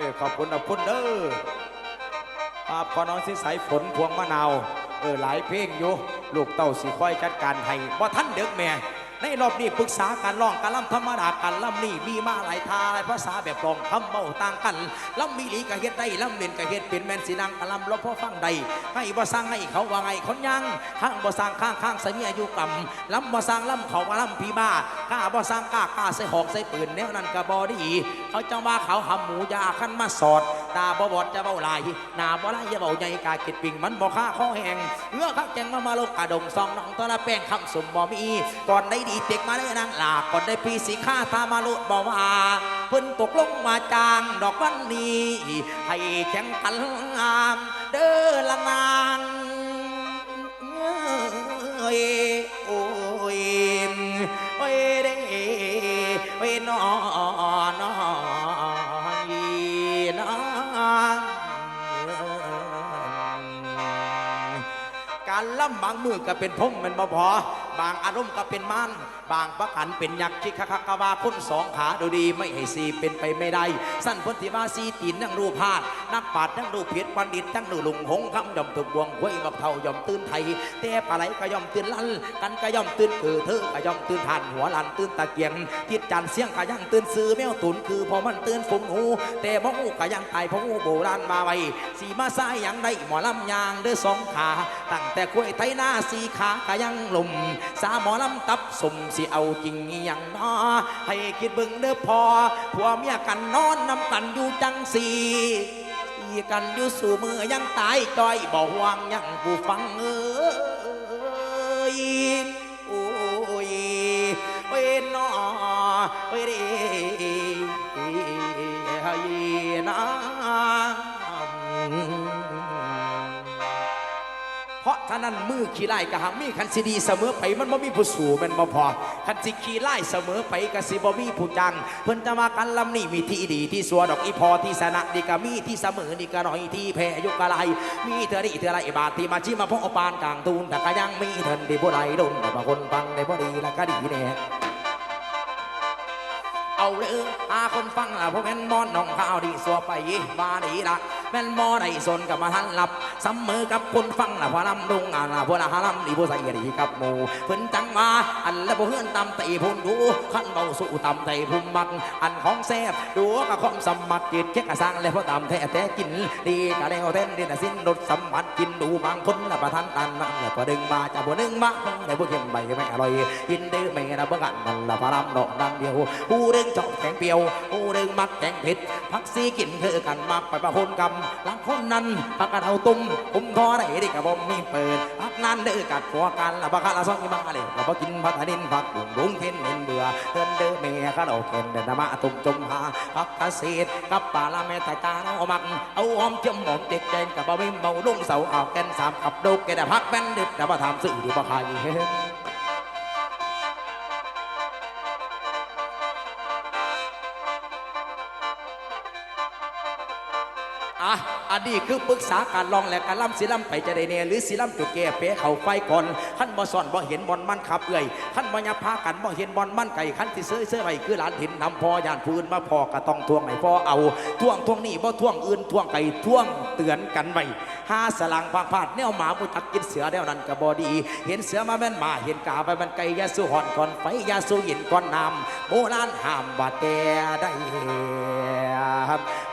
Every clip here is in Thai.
ออขอบคุณขอบคุณเด้อภาพขอน้องสิสายฝนพวงมะนาว เออหลายเพลงอยู่ ลูกเต่าสิค่อยจัดการให้บ่ท่านเด็กแม่ ในรอบนี้ปรึกษาการร้องการล่ำธรรมดาการล่ำนี่มีมาหลายทาหลายภาษาแบบรองคำเบาต่างกันล่ำมีหลีกะเฮ็ดได้ล่ำเล่นกะเฮ็ดเป็นแมนสีนางกะล่ำรบพ่อฟังใดให้บ่สร้างให้เขาว่าไงคนยังข้างบ่สร้างข้างข้างใส่เมียอยู่กำล่ำบ่สร้างล่ำเขาว่าล่ำพีบ้ากล้าบ่สร้างกล้ากล้าใส่หอกใส่ปืนแนวนั้นกะบ่ดี เขาจังว่าเขาหำหมูยาคันมาสอดตาบ่บอดจะเบาหลายหน้าบ่ลายอย่เบาใหญ่กากิดปิ่งมันบ่ค่าข้อแหงเงื้อคักแจงมามาลกกระดงซองน้องตะละแป้งคำสมบ่มีก่อนได้ดีเต็กมาได้นางลาก่อนได้พี่สีข้าตามาลุบ่ว่าเพิ่นตกลงมาจางดอกวันนี้ ให้แข่งกันงามเด้อละนางเอ้ยโอ้ยโอ้ยเด้โอ้ยนอนอยนางการล่ำบางมือก็เป็นพงมันบ่พอ บางอารมณ์ก็เป็นมันบางประกันเป็นยักษ์ชิคคักกะวาคนสองขาดูดีไม่ให้สีเป็นไปไม่ได้ สั้นพ้นที่ว่าสีตีนนั่งรูปพาดนักปาดนั่งรูปเพียรบัณฑิตนั่งดูลุงหงคำยอมถูกบวงห้วยบักเท่ายอมตื่นไทยแต่ปลาไหลก็ยอมตื่นลันกันก็ยอมตื่นเออเธอก็ยอมตื่นทานหัวลันตื่นตะเกียงทิดจันเสียงก็ยังตื่นซื้อแมวตุนคือพอมันตื่นฝูงหู แต่พ่องูก็ยังตายพ่องูโบราณมาไว้สีมาซ้ายยังได้หมอลำยางเด้อสองขา ตั้งแต่คุยไทยหน้าสีขาก็ยังลมสาหมอลำตับสมสิเอาจริงอย่างน้อให้คิดเบิ่งเด้อพอผัวเมียกันนอนนำกันอยู่จังสีีกันอยู่สู่มือยังตายจอยบ่ห่วงยังผู้ฟังเอ้ยโอ้ยโอ้ยน้อโอ้ยานมือขี้ไล่กะหามีคันสิดีเสมอไปมันบ่มีผู้สู่แมันบ่พอคันสิขี้ไล่เสมอไปกะสิบ่มีผู้จัง เพิ่นจะมากันลำนี่มีที่ดีที่สัวดอกอีพอที่สนะดีกะมีที่เสมอนี่กะหน่อยที่แพ้ยุกะไรมีเธอดีเธอไรบาทที่มาชิมาพ่อปานกลางตูนแต่ก็ยังมีเถินดีผู้ใดโดนแต่บางคนฟังได้บ่ดีแล้วก็ดีแน่เอาเลยอาคนฟังล่ะพวกแม่นมอนน้องข้าวดีสัวไปบาดีละแม่นมอได้สนกับมาทันหลับ เสมอกับคนฟังละพอลำดุงอ่าล่ะพวกละฮาลำดีผู้ใส่ดีกับหมูเพิ่นจังมาอันละบ่เฮือนตำไตพุ่นดูขันเบาสู่ตำไตพุ่มมักอันของแซ่บดูกับของสมมัดจิตเช็คกะสร้างแล้วพอตำแท้แต่กินดีกะแล้วเต้นดีนะสิ้นรสสมมัดกินดูบางคนละประทันตันนั่นแล้วก็ดึงมาจะบ่ดึงมาได้บ่เค็มใบไม่อร่อยกินดื้อไม่ละบ่กันนั่นละพาลำดอกดังเดียวผู้ดึงจอบแกงเปรียวผู้ดึงมักแกงเผ็ดพักซีกินคือกันมักไปประพนกำหลังคนนั้นพักกันเอาตุ้มผมคอได้ดิกะบ่มีเปิดพักนั้นเด้อกัดหัวกันละบ่คาละซองอีมาเลยละบักินผัดอันนินพักบุ้งบุ้งเทนเห็นเบื่อเดินเด้อเมียก็เอาเข็นเดินมาตุ่มจมหาพักเกษตรกับป่าละแม่ตาตาเอามักเอาหอมจมมหอมเด็กแดงกับบ่มีเมาลุ่งเสาเอาแกนสามกับโดกแกได้พักแป้นเด็ดแต่ว่าทำสื่อดูบ่ใคร อะอันนี้คือปรึกษาการลองและการล่ำศิลำไปจะได้เนหรือศิลำจุดแก่เป๊ะเขาไฟก่อนขั้นบ่สอนบ่เห็นบอลมันขับเอื่อยขั้นบ่ยับพากันบ่เห็นบอลมันไก่ขั้นที่เสื้อเสื้อไว้คือหลานถิ่นนำพอยานพื้นมาพอก็ต้องทวงให้พอเอาทวงทวงนี่บ่ทวงอื่นทวงไก่ทวงเตือนกันไว้ห้าสลังพางพาดแนวหมาบุจักกินเสือแนวนั้นก็บ่ดี เห็นเสือมาแม่นหมาเห็นกาไปมันไก่ยาสู้หอนก่อนไฟยาสู้หินก่อนน้ำโบราณห้ามบาดแกได้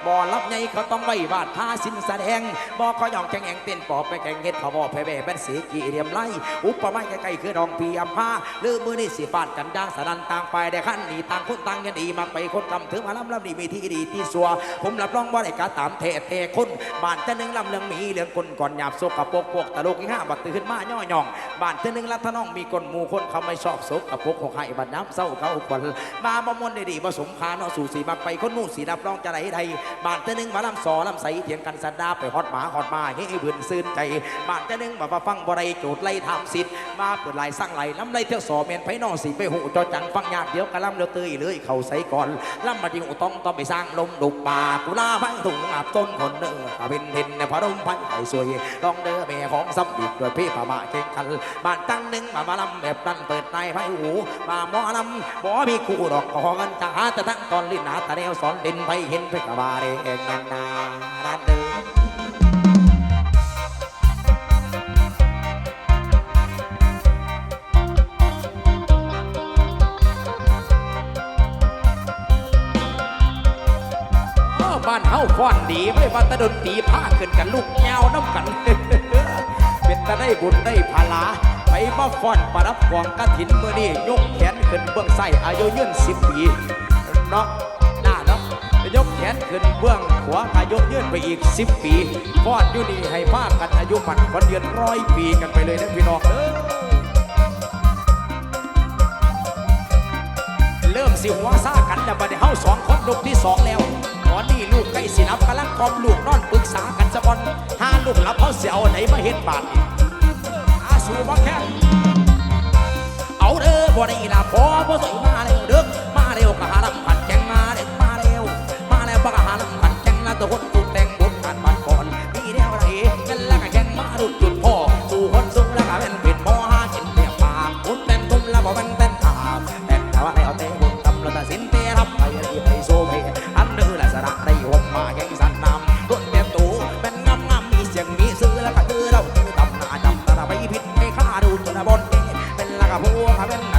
บ่อรับใหญ่เขาต้องไว้บาดท่าสินแสดงบ่อขายองแข่งแองเต้นปอบไปแข่งเฮ็ดเขาบ่แพ้แบ่เป็นสีกี่เหลี่ยมไล่อุปมาใกล้ๆคือดองพีอัมพาหรือมือนี่สิฟาดกันย่างสนันต่างไปได้ขั้นนี่ต่างคนต่างกันดีมาไปคนกำถึงมาลำลำดีมีที่ดีที่สัว ผมรับรองว่าได้กาตามเทเทคนบ้านเจ้าหนึ่งลำเรื่องมีเรื่องคนก่อนหยาบโซกะปกพวกตะลุกห้าบัดตื่นมาย่อย่องบ้านเจ้าหนึ่งรัตน้องมีคนหมู่คนเขาไม่ชอบโซกะปกหกให้บัดน้ำเศร้าเขาควันมาบ่มนได้ดีผสมคาเนาสู่สีมาไปคนนู่นสีรับรองจะไหนใดบ้านเจ้าหนึ่งมาลำซอลำใสเถียงกันสันดาไปฮอดหมาฮอดมาให้เบื่นซื่นใจบ้านเจ้าหนึ่งมาฟังบ่ได้โจทย์ไล่ทำสิทธิ์มาเปิดลายสร้างไหลลำไรเที่ยวสอเมียนไผนอสีไปหูจอจังฟังยากเดี๋ยวกะลำเดี๋ยวเตยเลยเขาใส่ก่อนลำมาดิวต้องต้องไปสร้างลมดุกป่ากุลาพังถุงอาบต้นคนเด้ออาเป็นเห็นในพระดมพันไห้สวยลองเด้อแม่ของซับดิบด้วยพี่พม่าเก่งกันบ้านตั้งหนึ่งมามาลำแบบนั้นเปิดในไฟหูมาหมอลำบ่มีคู่ดอกขอกันจ้าแต่ตั้งตอนลิ้นหนาตาแนวสอนดินไปเห็นไปกะบาเรนานาราเดินเอบ้านเฮาฟ้อนดีไม่ว่าตะดนตีผ้าขึ้นกันลูกแงวน้ำกัน เป็นตะได้บุญได้พลาไปมาฟ้อนประดับกองกระถินเมื่อนี้ยกแขนขึ้นเบื้องไส้อายุยืนสิบปีเนาะ แขนขึ้นเบื้องขวาอายุยืนไปอีกสิบปีฟ้อนยูนี่ให้ผ้ากันอายุมันคนเดือนร้อยปีกันไปเลยนะพี่น้องเด้อเริ่มสิหัวซ่ากันแล้วบัดนี้เฮาสองคนลูกที่สองแล้วตอนนี้ลูกใกล้สินับกำลังกอมลูกนอนปรึกษากันสะบอนห้าลูกหลับเขาเสียเอาไหนมาเฮ็ดบาดนี่อาสูบ่แค่เอาเด้อบ่ได้ละพอบ่สวยมาเร็ว แต่ถ้วเอาเตะบุญทำเราตัดสินเตะรับไปรีบไปโซ่เพอันนี้แหละสระได้หกมาแกงสันนำบนเต็มตูเป็นงามงามมีเสียงมีซื้อแล้วก็คือเราคือตำหนาจำตาไปผิดไม่ฆ่าดูจนบนเป็นละกับพวกเขาเป็น